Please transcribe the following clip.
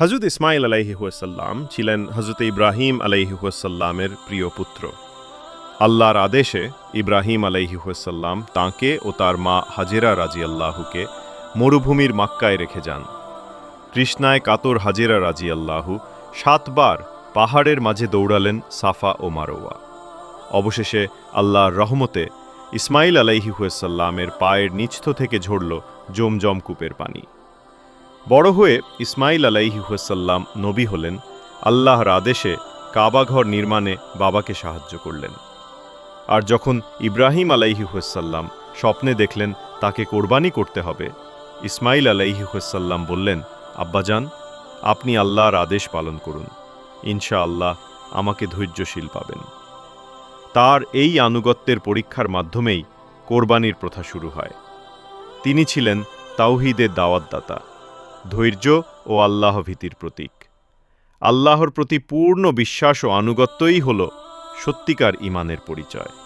হজরত ইসমাইল আলাইহিসাল্লাম ছিলেন হজরত ইব্রাহিম আলাইহিসাল্লামের প্রিয় পুত্র। আল্লাহর আদেশে ইব্রাহিম আলাইহিসাল্লাম তাঁকে ও তার মা হাজেরা রাজি আল্লাহুকে মরুভূমির মাক্কায় রেখে যান। কৃষ্ণায় কাতর হাজেরা রাজি আল্লাহু সাতবার পাহাড়ের মাঝে দৌড়ালেন সাফা ও মারোয়া অবশেষে আল্লাহর রহমতে ইসমাইল আলাইহিসাল্লামের পায়ের নিচথ থেকে ঝরল জমজম কূপের পানি। বড় হয়ে ইসমাইল আলাইহিসাল্লাম নবী হলেন, আল্লাহর আদেশে কাবাঘর নির্মাণে বাবাকে সাহায্য করলেন। আর যখন ইব্রাহিম আলাইহিসাল্লাম স্বপ্নে দেখলেন তাকে কোরবানি করতে হবে ইসমাইল আলাইহিসাল্লাম বললেন আব্বাজান আপনি আল্লাহর আদেশ পালন করুন। ইনশা আল্লাহ আমাকে ধৈর্যশীল পাবেন। তার এই আনুগত্যের পরীক্ষার মাধ্যমেই কোরবানির প্রথা শুরু হয়। তিনি ছিলেন তাওহিদের দাওয়াতদাতা। ধৈর্য ও আল্লাহ ভীতির প্রতীক। আল্লাহর প্রতি পূর্ণ বিশ্বাস ও আনুগত্যই হল সত্যিকার ইমানের পরিচয়।